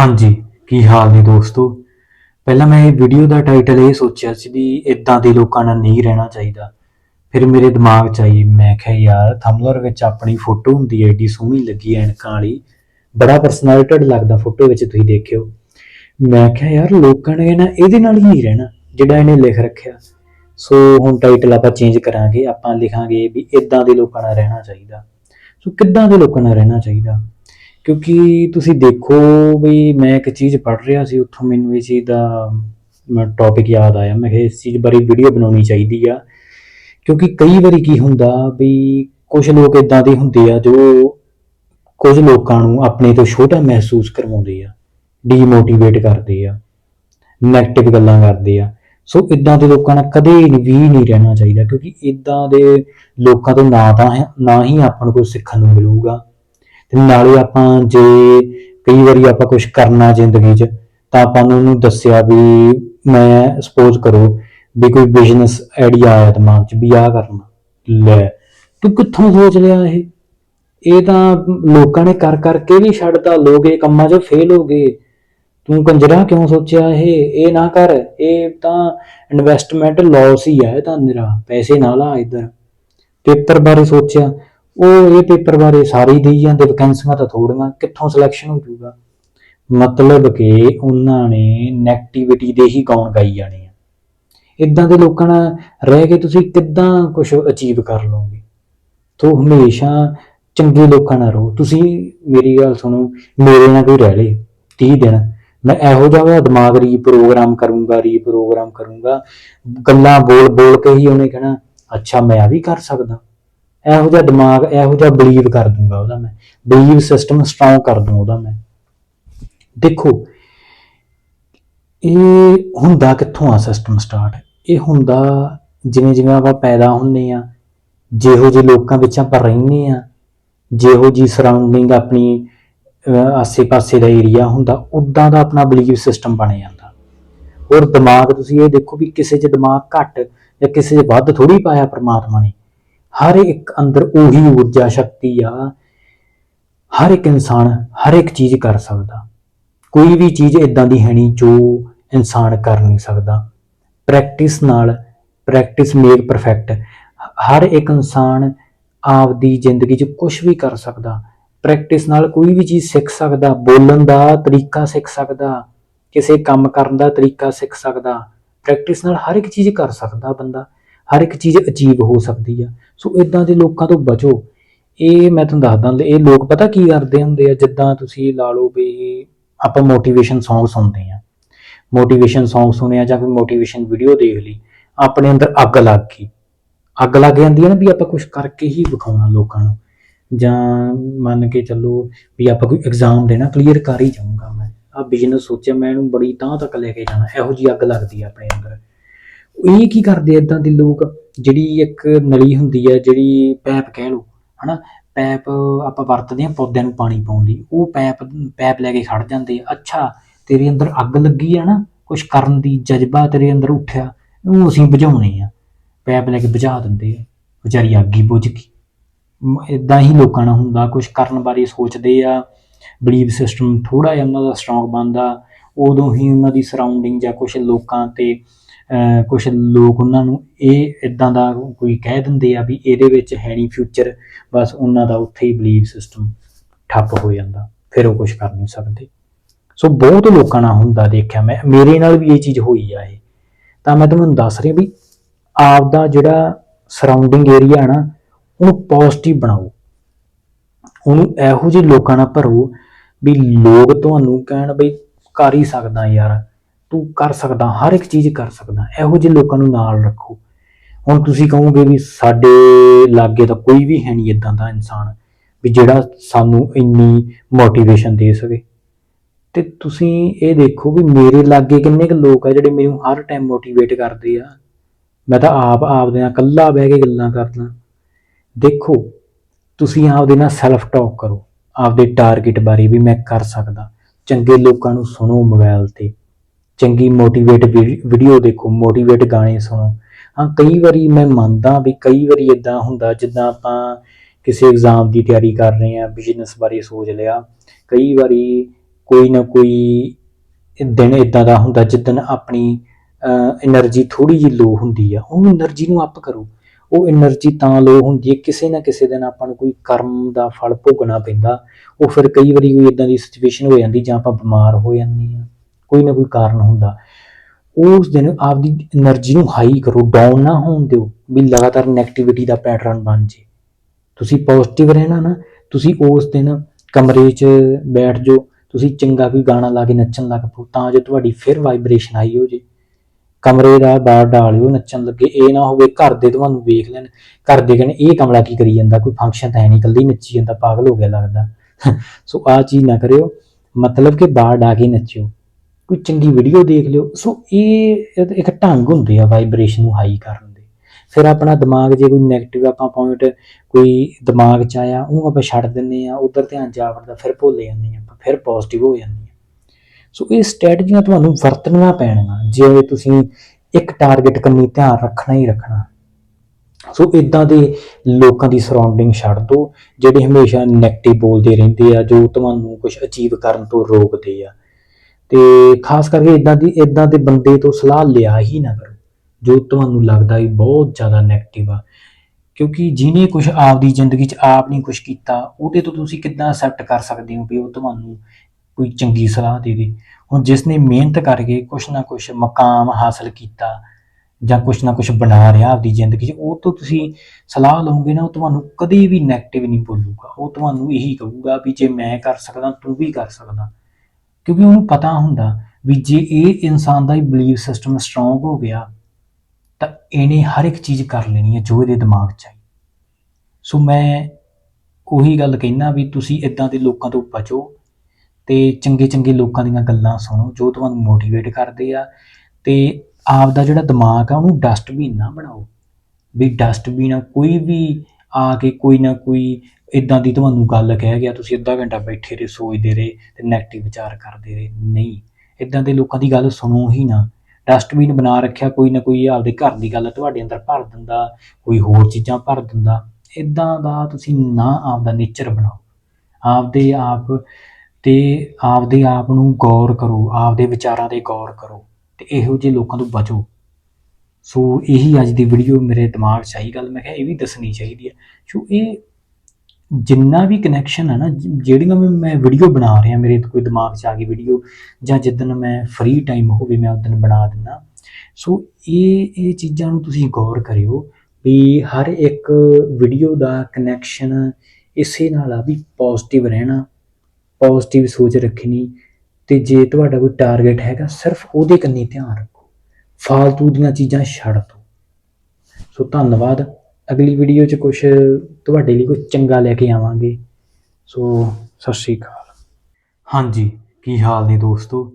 ਹਾਂਜੀ, ਕੀ ਹਾਲ ਨੇ ਦੋਸਤੋ? ਪਹਿਲਾਂ ਮੈਂ ਇਹ ਵੀਡੀਓ ਦਾ ਟਾਈਟਲ ਇਹ ਸੋਚਿਆ ਸੀ ਵੀ ਇਦਾਂ ਦੇ ਲੋਕਾਂ ਨਾਲ ਨਹੀਂ ਰਹਿਣਾ ਚਾਹੀਦਾ। ਫਿਰ ਮੇਰੇ ਦਿਮਾਗ 'ਚ ਆਈ, ਮੈਂ ਕਿਹਾ ਯਾਰ ਥੰਬਲਰ ਵਿੱਚ ਆਪਣੀ ਫੋਟੋ ਹੁੰਦੀ ਹੈ, ਏਡੀ ਸੋਹਣੀ ਲੱਗੀ ਐਨਕਾਂ ਵਾਲੀ। ਬੜਾ ਪਰਸਨੈਲਿਟਡ ਲੱਗਦਾ ਫੋਟੋ ਵਿੱਚ, ਤੁਸੀਂ ਦੇਖਿਓ। ਮੈਂ ਕਿਹਾ ਯਾਰ, ਲੋਕਾਂ ਨੇ ਨਾ ਇਹਦੇ ਨਾਲ ਹੀ ਨਹੀਂ ਰਹਿਣਾ, ਜਿਹੜਾ ਇਹਨੇ ਲਿਖ ਰੱਖਿਆ। ਸੋ ਹੁਣ ਟਾਈਟਲ ਆਪਾਂ ਚੇਂਜ ਕਰਾਂਗੇ, ਆਪਾਂ ਲਿਖਾਂਗੇ ਵੀ ਇਦਾਂ ਦੇ ਲੋਕਾਂ ਨਾਲ ਰਹਿਣਾ ਚਾਹੀਦਾ। ਸੋ ਕਿੱਦਾਂ ਦੇ ਲੋਕਾਂ ਨਾਲ ਰਹਿਣਾ ਚਾਹੀਦਾ? ਕਿਉਂਕਿ ਤੁਸੀਂ ਦੇਖੋ ਵੀ ਮੈਂ ਇੱਕ ਚੀਜ਼ ਪੜ੍ਹ ਰਿਹਾ ਸੀ, ਉੱਥੋਂ ਮੈਨੂੰ ਇਹ ਚੀਜ਼ ਦਾ ਟੌਪਿਕ ਯਾਦ ਆਇਆ। ਮੈਂ ਕਿਹਾ ਇਸ ਚੀਜ਼ ਬਾਰੇ ਵੀਡੀਓ ਬਣਾਉਣੀ ਚਾਹੀਦੀ ਆ। ਕਿਉਂਕਿ ਕਈ ਵਾਰੀ ਕੀ ਹੁੰਦਾ ਵੀ ਕੁਝ ਲੋਕ ਇਦਾਂ ਦੇ ਹੁੰਦੇ ਆ, ਜੋ ਕੁਝ ਲੋਕਾਂ ਨੂੰ ਆਪਣੇ ਤੋਂ ਛੋਟਾ ਮਹਿਸੂਸ ਕਰਵਾਉਂਦੇ ਆ ਡੀਮੋਟੀਵੇਟ ਕਰਦੇ ਆ ਨੈਗੇਟਿਵ ਗੱਲਾਂ ਕਰਦੇ ਆ। ਸੋ ਇਦਾਂ ਦੇ ਲੋਕਾਂ ਨਾਲ ਕਦੇ ਵੀ ਨਹੀਂ ਰਹਿਣਾ ਚਾਹੀਦਾ, ਕਿਉਂਕਿ ਇਦਾਂ ਦੇ ਲੋਕਾਂ ਤੋਂ ਨਾ ਤਾਂ, ਨਾ ਹੀ ਆਪਾਂ ਨੂੰ ਕੁਝ ਸਿੱਖਣ ਨੂੰ ਮਿਲੂਗਾ। ਤੇ ਨਾਲੇ ਆਪਾਂ ਜੇ ਕਈ ਵਾਰੀ ਆਪਾਂ ਕੁਝ ਕਰਨਾ ਜ਼ਿੰਦਗੀ 'ਚ, ਤਾਂ ਆਪਾਂ ਨੂੰ ਉਹਨੂੰ ਦੱਸਿਆ ਵੀ ਮੈਂ ਸਪੋਜ਼ ਕਰੋ ਵੀ ਕੋਈ ਬਿਜ਼ਨਸ ਆਈਡੀਆ ਆਇਆ ਦਿਮਾਗ 'ਚ ਵੀ ਆਹ ਕਰਨਾ। ਲੈ, ਤੂੰ ਕਿੱਥੋਂ ਸੋਚ ਲਿਆ ਇਹ? ਇਹ ਤਾਂ ਲੋਕਾਂ ਨੇ ਕਰ ਕਰਕੇ ਵੀ ਛੱਡਤਾ, ਲੋਕ ਇਹ ਕੰਮਾਂ 'ਚ ਫੇਲ ਹੋ ਗਏ। ਤੂੰ ਕੰਜਰਾ ਕਿਉਂ ਸੋਚਿਆ ਇਹ? ਇਹ ਨਾ ਕਰ, ਇਹ ਤਾਂ ਇਨਵੈਸਟਮੈਂਟ ਲਾਸ ਹੀ ਹੈ ਇਹ ਤਾਂ ਨਿਰਾ ਪੈਸੇ ਨਾ ਲਾ ਇੱਧਰ। ਪੇਪਰ ਬਾਰੇ ਸੋਚਿਆ। ਉਹ ਇਹ ਪੇਪਰ ਬਾਰੇ ਸਾਰੇ ਹੀ ਦੇਈ ਜਾਂਦੇ ਵੈਕੈਂਸੀਆਂ ਤਾਂ ਥੋੜੀਆਂ ਕਿੱਥੋਂ ਸਿਲੈਕਸ਼ਨ ਹੋ ਜਾਊਗਾ? ਮਤਲਬ ਕਿ ਉਹਨਾਂ ਨੇ ਨੈਗੇਟਿਵਿਟੀ ਦੇ ਹੀ ਗਾਉਣ ਗਾਈ ਜਾਣੇ ਆ। ਇਦਾਂ ਦੇ ਲੋਕਾਂ ਨਾਲ ਰਹਿ ਕੇ ਤੁਸੀਂ ਕਿੱਦਾਂ ਕੁਝ ਅਚੀਵ ਕਰ ਲਓਗੇ? ਤੋਂ ਹਮੇਸ਼ਾ ਚੰਗੇ ਲੋਕਾਂ ਨਾਲ ਰਹੋ। ਤੁਸੀਂ ਮੇਰੀ ਗੱਲ ਸੁਣੋ, ਮੇਰੇ ਨਾਲ ਕੋਈ ਰਹਿ ਲੇ 30 ਦਿਨ, ਮੈਂ ਇਹੋ ਜਿਹਾ ਦਿਮਾਗ ਰੀ ਪ੍ਰੋਗਰਾਮ ਕਰੂੰਗਾ ਰੀ ਪ੍ਰੋਗਰਾਮ ਕਰੂੰਗਾ। ਗੱਲਾਂ ਬੋਲ ਬੋਲ ਕੇ ਹੀ ਉਹਨੇ ਕਹਿਣਾ, ਅੱਛਾ, ਮੈਂ ਆ ਵੀ ਕਰ ਸਕਦਾ। ਇਹੋ ਜਿਹਾ ਦਿਮਾਗ, ਇਹੋ ਜਿਹਾ ਬਲੀਵ ਕਰ ਦੂੰਗਾ ਉਹਦਾ ਮੈਂ। ਬਲੀਵ ਸਿਸਟਮ ਸਟਰੋਂਗ ਕਰ ਦੂੰ ਉਹਦਾ ਮੈਂ। ਦੇਖੋ, ਇਹ ਹੁੰਦਾ ਕਿੱਥੋਂ ਆ ਸਿਸਟਮ ਸਟਾਰਟ ਇਹ ਹੁੰਦਾ ਜਿਵੇਂ ਜਿਵੇਂ ਆਪਾਂ ਪੈਦਾ ਹੁੰਨੇ ਆ, ਜਿਹੋ ਜਿਹੇ ਲੋਕਾਂ ਵਿੱਚ ਆਪਾਂ ਰਹਿੰਦੇ ਆ, ਜਿਹੋ ਜੀ ਸਰਾਊਂਡਿੰਗ ਆਪਣੀ ਆਸੇ-ਪਾਸੇ ਦਾ ਏਰੀਆ ਹੁੰਦਾ ਉਦਾਂ ਦਾ ਆਪਣਾ ਬਲੀਵ ਸਿਸਟਮ ਬਣ ਜਾਂਦਾ। ਔਰ ਦਿਮਾਗ, ਤੁਸੀਂ ਇਹ ਦੇਖੋ ਵੀ ਕਿਸੇ 'ਚ ਦਿਮਾਗ ਘੱਟ ਜਾਂ ਕਿਸੇ 'ਚ ਵੱਧ ਥੋੜੀ ਪਾਇਆ ਪ੍ਰਮਾਤਮਾ ਨੇ ਹਰ ਇੱਕ ਅੰਦਰ ਉਹੀ ਊਰਜਾ ਸ਼ਕਤੀ ਆ। ਹਰ ਇੱਕ ਇਨਸਾਨ ਹਰ ਇੱਕ ਚੀਜ਼ ਕਰ ਸਕਦਾ। ਕੋਈ ਵੀ ਚੀਜ਼ ਇਦਾਂ ਦੀ ਹੈ ਨਹੀਂ ਜੋ ਇਨਸਾਨ ਕਰ ਨਹੀਂ ਸਕਦਾ। ਪ੍ਰੈਕਟਿਸ ਨਾਲ, ਪ੍ਰੈਕਟਿਸ ਮੇਕ ਪਰਫੈਕਟ। ਹਰ ਇੱਕ ਇਨਸਾਨ ਆਪਦੀ ਜ਼ਿੰਦਗੀ 'ਚ ਕੁਝ ਵੀ ਕਰ ਸਕਦਾ। ਪ੍ਰੈਕਟਿਸ ਨਾਲ ਕੋਈ ਵੀ ਚੀਜ਼ ਸਿੱਖ ਸਕਦਾ। ਬੋਲਣ ਦਾ ਤਰੀਕਾ ਸਿੱਖ ਸਕਦਾ। ਕਿਸੇ ਕੰਮ ਕਰਨ ਦਾ ਤਰੀਕਾ ਸਿੱਖ ਸਕਦਾ। ਪ੍ਰੈਕਟਿਸ ਨਾਲ ਹਰ ਇੱਕ ਚੀਜ਼ ਕਰ ਸਕਦਾ ਬੰਦਾ। ਹਰ ਇੱਕ ਚੀਜ਼ ਅਚੀਵ ਹੋ ਸਕਦੀ ਆ। ਸੋ ਇਦਾਂ ਦੇ ਲੋਕਾਂ ਤੋਂ ਬਚੋ। ਇਹ ਮੈਂ ਤੁਹਾਨੂੰ ਦੱਸਦਾ ਇਹ ਲੋਕ ਪਤਾ ਕੀ ਕਰਦੇ ਹੁੰਦੇ ਆ? ਜਿੱਦਾਂ ਤੁਸੀਂ ਲਾ ਲਓ ਵੀ ਆਪਾਂ ਮੋਟੀਵੇਸ਼ਨ Song ਸੁਣਦੇ ਆ ਮੋਟੀਵੇਸ਼ਨ Song ਸੁਣਿਆ ਜਾਂ ਕੋਈ ਮੋਟੀਵੇਸ਼ਨ ਵੀਡੀਓ ਦੇਖ ਲਈ, ਆਪਣੇ ਅੰਦਰ ਅੱਗ ਲੱਗ ਗਈ। ਅੱਗ ਲੱਗ ਜਾਂਦੀ ਹੈ ਨਾ ਵੀ ਆਪਾਂ ਕੁਝ ਕਰਕੇ ਹੀ ਵਿਖਾਉਣਾ ਲੋਕਾਂ ਨੂੰ। ਜਾਂ ਮੰਨ ਕੇ ਚੱਲੋ ਵੀ ਆਪਾਂ ਕੋਈ ਐਗਜ਼ਾਮ ਦੇਣਾ ਕਲੀਅਰ ਕਰ ਹੀ ਜਾਊਂਗਾ ਮੈਂ। ਆ ਬਿਜ਼ਨਸ ਸੋਚਿਆ, ਮੈਂ ਇਹਨੂੰ ਬੜੀ ਤਾਂ ਤੱਕ ਲੈ ਕੇ ਜਾਣਾ। ਇਹੋ ਜੀ ਅੱਗ ਲੱਗਦੀ ਆ ਆਪਣੇ ਅੰਦਰ। ਇਹ ਕੀ ਕਰਦੇ ਇਦਾਂ ਦੇ ਲੋਕ? ਜਿਹੜੀ ਇੱਕ ਨਲੀ ਹੁੰਦੀ ਹੈ ਜਿਹੜੀ ਪੈਪ ਕਹਿ ਲਓ, ਹਨਾ? ਪੈਪ ਆਪਾਂ ਵਰਤਦੇ ਹਾਂ ਪੌਦਿਆਂ ਨੂੰ ਪਾਣੀ ਪਾਉਣ ਦੀ ਉਹ ਪੈਪ ਪੈਪ ਲੈ ਕੇ ਖੜ ਜਾਂਦੇ ਅੱਛਾ, ਤੇਰੇ ਅੰਦਰ ਅੱਗ ਲੱਗੀ ਹੈ ਨਾ ਕੁਝ ਕਰਨ ਦੀ ਜਜ਼ਬਾ ਤੇਰੇ ਅੰਦਰ ਉੱਠਿਆ ਉਹ ਅਸੀਂ ਬੁਝਾਉਣੇ ਆ। ਪੈਪ ਲੈ ਕੇ ਬੁਝਾ ਦਿੰਦੇ ਆ। ਵਿਚਾਰੀ ਅੱਗ ਹੀ ਬੁਝ ਗਈ। ਇਦਾਂ ਹੀ ਲੋਕਾਂ ਨਾਲ ਹੁੰਦਾ ਕੁਝ ਕਰਨ ਬਾਰੇ ਸੋਚਦੇ ਆ। ਬਲੀਵ ਸਿਸਟਮ ਥੋੜਾ ਜਿਹਾ ਉਹਨਾਂ ਦਾ ਸਟਰੋਂਗ ਬਣਦਾ। ਉਦੋਂ ਹੀ ਉਹਨਾਂ ਦੀ ਸਰਾਊਂਡਿੰਗ ਜਾਂ ਕੁਝ ਲੋਕਾਂ ਤੇ ਕੁਝ ਲੋਕ ਉਹਨਾਂ ਨੂੰ ਇਹ ਇਦਾਂ ਦਾ ਕੋਈ ਕਹਿ ਦਿੰਦੇ ਆ ਵੀ ਇਹਦੇ ਵਿੱਚ ਹੈ ਨਹੀਂ ਫਿਊਚਰ ਬਸ ਉਹਨਾਂ ਦਾ ਉੱਥੇ ਹੀ ਬਲੀਵ ਸਿਸਟਮ ਠੱਪ ਹੋ ਜਾਂਦਾ, ਫਿਰ ਉਹ ਕੁਝ ਕਰ ਨਹੀਂ ਸਕਦੇ। ਸੋ ਬਹੁਤ ਲੋਕਾਂ ਨਾਲ ਹੁੰਦਾ ਦੇਖਿਆ ਮੈਂ, ਮੇਰੇ ਨਾਲ ਵੀ ਇਹ ਚੀਜ਼ ਹੋਈ ਆ ਇਹ। ਤਾਂ ਮੈਂ ਤੁਹਾਨੂੰ ਦੱਸ ਰਿਹਾ ਵੀ ਆਪ ਦਾ ਜਿਹੜਾ ਸਰਾਊਂਡਿੰਗ ਏਰੀਆ ਨਾ, ਉਹਨੂੰ ਪੋਜ਼ਿਟਿਵ ਬਣਾਓ। ਉਹਨੂੰ ਇਹੋ ਜਿਹੇ ਲੋਕਾਂ ਨਾਲ ਭਰੋ ਵੀ ਲੋਕ ਤੁਹਾਨੂੰ ਕਹਿਣ ਬਈ ਕਰ ਹੀ ਸਕਦਾ ਯਾਰ। ਤੂੰ ਕਰ ਸਕਦਾ, ਹਰ ਇੱਕ ਚੀਜ਼ ਕਰ ਸਕਦਾ, ਇਹੋ ਜਿਹੇ ਲੋਕਾਂ ਨੂੰ ਨਾਲ ਰੱਖੋ। ਹੁਣ ਤੁਸੀਂ ਕਹੋਗੇ ਵੀ ਸਾਡੇ ਲਾਗੇ ਤਾਂ ਕੋਈ ਵੀ ਹੈ ਨਹੀਂ ਇਦਾਂ ਦਾ ਇਨਸਾਨ, ਵੀ ਜਿਹੜਾ ਸਾਨੂੰ ਇੰਨੀ ਮੋਟੀਵੇਸ਼ਨ ਦੇ ਸਕੇ। ਤੇ ਤੁਸੀਂ ਇਹ ਦੇਖੋ ਵੀ ਮੇਰੇ ਲਾਗੇ ਕਿੰਨੇ ਕੁ ਲੋਕ ਆ ਜਿਹੜੇ ਮੈਨੂੰ ਹਰ ਟਾਈਮ ਮੋਟੀਵੇਟ ਕਰਦੇ ਆ। ਮੈਂ ਤਾਂ ਆਪ ਆਪਦੇ ਨਾਲ ਇਕੱਲਾ ਬਹਿ ਕੇ ਗੱਲਾਂ ਕਰਦਾ। ਦੇਖੋ, ਤੁਸੀਂ ਆਪਦੇ ਨਾਲ ਸੈਲਫ ਟਾਕ ਕਰੋ। ਆਪਦੇ ਟਾਰਗੇਟ ਬਾਰੇ ਵੀ ਮੈਂ ਕਰ ਸਕਦਾ। ਚੰਗੇ ਲੋਕਾਂ ਨੂੰ ਸੁਣੋ ਮੋਬਾਈਲ ਤੇ। ਚੰਗੀ ਮੋਟੀਵੇਟ ਵੀਡੀਓ ਦੇਖੋ ਮੋਟੀਵੇਟ ਗਾਣੇ ਸੁਣੋ। ਹਾਂ, ਕਈ ਵਾਰੀ ਮੈਂ ਮੰਨਦਾ ਵੀ ਕਈ ਵਾਰੀ ਇਦਾਂ ਹੁੰਦਾ, ਜਿੱਦਾਂ ਆਪਾਂ ਕਿਸੇ ਐਗਜ਼ਾਮ ਦੀ ਤਿਆਰੀ ਕਰ ਰਹੇ ਆ ਬਿਜ਼ਨਸ ਬਾਰੇ ਸੋਚ ਲਿਆ, ਕਈ ਵਾਰੀ ਕੋਈ ਨਾ ਕੋਈ ਦਿਨ ਇਦਾਂ ਦਾ ਹੁੰਦਾ ਜਿੱਦਨ ਆਪਣੀ ਐਨਰਜੀ ਥੋੜੀ ਜੀ ਲੋ ਹੁੰਦੀ ਆ, ਉਹਨੂੰ એનર્ਜੀ ਨੂੰ ਅਪ ਕਰੋ। ਉਹ એનર્ਜੀ ਤਾਂ ਲੋ ਹੁੰਦੀ ਹੈ, ਕਿਸੇ ਨਾ ਕਿਸੇ ਦਿਨ ਆਪਾਂ ਨੂੰ ਕੋਈ ਕਰਮ ਦਾ ਫਲ ਭੋਗਣਾ ਪੈਂਦਾ। ਉਹ ਫਿਰ ਕਈ ਵਾਰੀ ਕੋਈ ਇਦਾਂ ਦੀ ਸਿਚੁਏਸ਼ਨ ਹੋ ਜਾਂਦੀ, ਜਾਂ ਆਪਾਂ ਬਿਮਾਰ ਹੋ ਜਾਂਦੇ ਆ ਕੋਈ ਨਾ ਕੋਈ ਕਾਰਨ ਹੁੰਦਾ। ਉਸ ਦਿਨ ਆਪਦੀ એનર્ਜੀ ਨੂੰ ਹਾਈ ਕਰੋ ਡਾਊਨ ਨਾ ਹੋਣ ਦਿਓ ਵੀ ਲਗਾਤਾਰ 네ਗੇਟਿਵਿਟੀ ਦਾ ਪੈਟਰਨ ਬਣ ਜੇ। ਤੁਸੀਂ ਪੋਜ਼ਿਟਿਵ ਰਹਿਣਾ ਨਾ, ਤੁਸੀਂ ਉਸ ਦਿਨ ਕਮਰੇ 'ਚ ਬੈਠ ਜਾਓ, ਤੁਸੀਂ ਚੰਗਾ ਕੋਈ ਗਾਣਾ ਲਾ ਕੇ ਨੱਚਣ ਲੱਗ ਪਓ, ਤਾਂ ਜੋ ਤੁਹਾਡੀ ਫਿਰ ਵਾਈਬ੍ਰੇਸ਼ਨ ਆਈ ਹੋ ਜੇ। ਕਮਰੇ ਦਾ ਬਾਹਰ ਡਾਲਿਓ, ਨੱਚਣ ਲੱਗੇ, ਇਹ ਨਾ ਹੋਵੇ ਘਰ ਦੇ ਤੁਹਾਨੂੰ ਵੇਖ ਲੈਣ, ਘਰ ਦੇ ਕਹਿੰਦੇ ਇਹ ਕਮਲਾ ਕੀ ਕਰੀ ਜਾਂਦਾ, ਕੋਈ ਫੰਕਸ਼ਨ ਤਾਂ ਹੈ ਨਹੀਂ ਕੱਲੀ ਨੱਚੀ ਜਾਂਦਾ, ਪਾਗਲ ਹੋ ਗਿਆ ਲੱਗਦਾ। ਸੋ ਆ ਚੀਜ਼ ਨਾ ਕਰਿਓ, ਮਤਲਬ ਕਿ ਬਾਹਰ ਡਾ ਕੇ ਨੱਚਿਓ। ਕੋਈ ਚੰਗੀ ਵੀਡੀਓ ਦੇਖ ਲਿਓ। ਸੋ ਇਹ ਇੱਕ- ਢੰਗ ਹੁੰਦੇ ਆ ਵਾਈਬ੍ਰੇਸ਼ਨ ਨੂੰ ਹਾਈ ਕਰਨ ਦੇ। ਫਿਰ ਆਪਣਾ ਦਿਮਾਗ ਜੇ ਕੋਈ 네ਗੇਟਿਵ ਆਪਾਂ ਪੁਆਇੰਟ ਕੋਈ ਦਿਮਾਗ 'ਚ ਆਇਆ, ਉਹ ਆਪਾਂ ਛੱਡ ਦਿੰਨੇ ਆ, ਉਧਰ ਧਿਆਨ ਜਾ ਵੜਦਾ, ਫਿਰ ਭੁੱਲ ਜਾਂਦੇ ਆ ਆਪਾਂ, ਫਿਰ ਪੋਜ਼ਿਟਿਵ ਹੋ ਜਾਂਦੇ ਆ। ਸੋ ਇਹ ਸਟ੍ਰੈਟਜੀਆਂ ਤੁਹਾਨੂੰ ਵਰਤਣੀਆਂ ਪੈਣਗੀਆਂ ਜੇ ਤੁਸੀਂ ਇੱਕ ਟਾਰਗੇਟ ਕੰਨੀ ਧਿਆਨ ਰੱਖਣਾ ਹੀ ਰੱਖਣਾ। ਸੋ ਇਦਾਂ ਦੇ ਲੋਕਾਂ ਦੀ ਸਰਾਊਂਡਿੰਗ ਛੱਡ ਦਿਓ, ਜਿਹੜੇ ਹਮੇਸ਼ਾ 네ਗੇਟਿਵ ਬੋਲਦੇ ਰਹਿੰਦੇ ਆ, ਜੋ ਤੁਹਾਨੂੰ ਕੁਝ ਅਚੀਵ ਕਰਨ ਤੋਂ ਰੋਕਦੇ ਆ। ਤੇ ਖਾਸ ਕਰਕੇ ਇਦਾਂ ਦੀ ਇਦਾਂ ਦੇ ਬੰਦੇ ਤੋਂ ਸਲਾਹ ਲਿਆ ਹੀ ਨਾ ਕਰੋ, ਜੋ ਤੁਹਾਨੂੰ ਲੱਗਦਾ ਵੀ ਬਹੁਤ ਜ਼ਿਆਦਾ 네ਗੇਟਿਵ ਆ। ਕਿਉਂਕਿ ਜਿਹਨੇ ਕੁਝ ਆਪਦੀ ਜ਼ਿੰਦਗੀ 'ਚ ਆਪ ਨਹੀਂ ਕੁਝ ਕੀਤਾ, ਉਹਦੇ ਤੋਂ ਤੁਸੀਂ ਕਿੱਦਾਂ ਐਕਸੈਪਟ ਕਰ ਸਕਦੇ ਹੋ ਵੀ ਉਹ ਤੁਹਾਨੂੰ ਕੋਈ ਚੰਗੀ ਸਲਾਹ ਦੇ ਦੇ ਹੁਣ ਜਿਸ ਨੇ ਮਿਹਨਤ ਕਰਕੇ ਕੁਛ ਨਾ ਕੁਛ ਮਕਾਮ ਹਾਸਲ ਕੀਤਾ ਜਾਂ ਕੁਛ ਨਾ ਕੁਛ ਬਣਾ ਰਿਹਾ ਆਪਦੀ ਜ਼ਿੰਦਗੀ 'ਚ, ਉਹ ਤੋਂ ਤੁਸੀਂ ਸਲਾਹ ਲਓਗੇ ਨਾ, ਉਹ ਤੁਹਾਨੂੰ ਕਦੇ ਵੀ 네ਗੇਟਿਵ ਨਹੀਂ ਬੋਲੂਗਾ। ਉਹ ਤੁਹਾਨੂੰ ਇਹੀ ਕਹੂਗਾ ਵੀ ਜੇ ਮੈਂ ਕਰ ਸਕਦਾ, ਤੂੰ ਵੀ ਕਰ ਸਕਦਾ। ਕਿਉਂਕਿ ਉਹਨੂੰ ਪਤਾ ਹੁੰਦਾ ਵੀ ਜੇ ਇਹ ਇਨਸਾਨ ਦਾ ਹੀ ਬਲੀਫ ਸਿਸਟਮ ਸਟਰੋਂਗ ਹੋ ਗਿਆ, ਤਾਂ ਇਹਨੇ ਹਰ ਇੱਕ ਚੀਜ਼ ਕਰ ਲੈਣੀ ਹੈ ਜੋ ਇਹਦੇ ਦਿਮਾਗ 'ਚ ਆਈ। ਸੋ ਮੈਂ ਉਹੀ ਗੱਲ ਕਹਿਣਾ ਵੀ ਤੁਸੀਂ ਇਦਾਂ ਦੇ ਲੋਕਾਂ ਤੋਂ ਬਚੋ ਤੇ ਚੰਗੇ ਚੰਗੇ ਲੋਕਾਂ ਦੀਆਂ ਗੱਲਾਂ ਸੁਣੋ, ਜੋ ਤੁਹਾਨੂੰ ਮੋਟੀਵੇਟ ਕਰਦੇ ਆ ਤੇ ਆਪ ਦਾ ਜਿਹੜਾ ਦਿਮਾਗ ਆ ਉਹਨੂੰ ਡਸਟਬਿਨ ਨਾ ਬਣਾਓ। ਵੀ ਡਸਟਬਿਨ ਕੋਈ ਵੀ ਆ ਕੇ ਕੋਈ ਨਾ ਕੋਈ ਇਦਾਂ ਦੀ ਤੁਹਾਨੂੰ ਗੱਲ ਕਹਿ ਗਿਆ, ਤੁਸੀਂ ਅੱਧਾ ਘੰਟਾ ਬੈਠੇ ਰਹੇ, ਸੋਚਦੇ ਰਹੇ ਤੇ 네ਗੇਟਿਵ ਵਿਚਾਰ ਕਰਦੇ ਰਹੇ। ਨਹੀਂ ਇਦਾਂ ਦੇ ਲੋਕਾਂ ਦੀ ਗੱਲ ਸੁਣੋ ਹੀ ਨਾ। ਡਸਟਬਿਨ ਬਣਾ ਰੱਖਿਆ, ਕੋਈ ਨਾ ਕੋਈ ਆਪਦੇ ਘਰ ਦੀ ਗੱਲ ਤੁਹਾਡੇ ਅੰਦਰ ਭਰ ਦਿੰਦਾ, ਕੋਈ ਹੋਰ ਚੀਜ਼ਾਂ ਭਰ ਦਿੰਦਾ। ਇਦਾਂ ਦਾ ਤੁਸੀਂ ਨਾ ਆਪਦਾ ਨੇਚਰ ਬਣਾਓ। ਆਪਦੇ ਆਪ ਤੇ ਆਪਦੇ ਆਪ ਨੂੰ ਗੌਰ ਕਰੋ, ਆਪਦੇ ਵਿਚਾਰਾਂ ਤੇ ਗੌਰ ਕਰੋ ਤੇ ਇਹੋ ਜਿਹੇ ਲੋਕਾਂ ਤੋਂ ਬਚੋ। ਸੋ ਇਹੀ ਅੱਜ ਦੀ ਵੀਡੀਓ ਮੇਰੇ ਦਿਮਾਗ 'ਚ ਆਈ ਗੱਲ, ਮੈਂ ਕਿਹਾ ਇਹ ਵੀ ਦੱਸਣੀ ਚਾਹੀਦੀ ਹੈ। ਸੋ ਇਹ ਜਿੰਨਾ ਵੀ ਕਨੈਕਸ਼ਨ ਹੈ ਨਾ ਜਿਹੜੀਆਂ ਵੀ ਮੈਂ ਵੀਡੀਓ ਬਣਾ ਰਿਹਾ, ਮੇਰੇ ਕੋਈ ਦਿਮਾਗ 'ਚ ਆ ਗਈ ਵੀਡੀਓ ਜਾਂ ਜਿੱਦਣ ਮੈਂ ਫ੍ਰੀ ਟਾਈਮ ਹੋਵੇ, ਮੈਂ ਉਦੋਂ ਬਣਾ ਦਿੰਦਾ ਸੋ ਇਹ ਇਹ ਚੀਜ਼ਾਂ ਨੂੰ ਤੁਸੀਂ ਗੌਰ ਕਰਿਓ ਵੀ ਹਰ ਇੱਕ ਵੀਡੀਓ ਦਾ ਕਨੈਕਸ਼ਨ ਇਸੇ ਨਾਲ ਆ ਵੀ ਪੋਜ਼ਿਟਿਵ ਰਹਿਣਾ ਪੋਜ਼ਿਟਿਵ ਸੋਚ ਰੱਖਣੀ, ਤੇ ਜੇ ਤੁਹਾਡਾ ਕੋਈ ਟਾਰਗੇਟ ਹੈਗਾ, ਸਿਰਫ ਉਹਦੇ ਕੰਨੀ ਧਿਆਨ ਰੱਖੋ। ਫਾਲਤੂ ਦੀਆਂ ਚੀਜ਼ਾਂ ਛੱਡ ਦਿਓ ਸੋ ਧੰਨਵਾਦ। ਅਗਲੀ ਵੀਡੀਓ 'ਚ ਕੁਝ ਤੁਹਾਡੇ ਲਈ ਕੁਝ ਚੰਗਾ ਲੈ ਕੇ ਆਵਾਂਗੇ। ਸੋ, ਸਤਿ ਸ਼੍ਰੀ ਅਕਾਲ। ਹਾਂਜੀ, ਕੀ ਹਾਲ ਨੇ ਦੋਸਤੋ?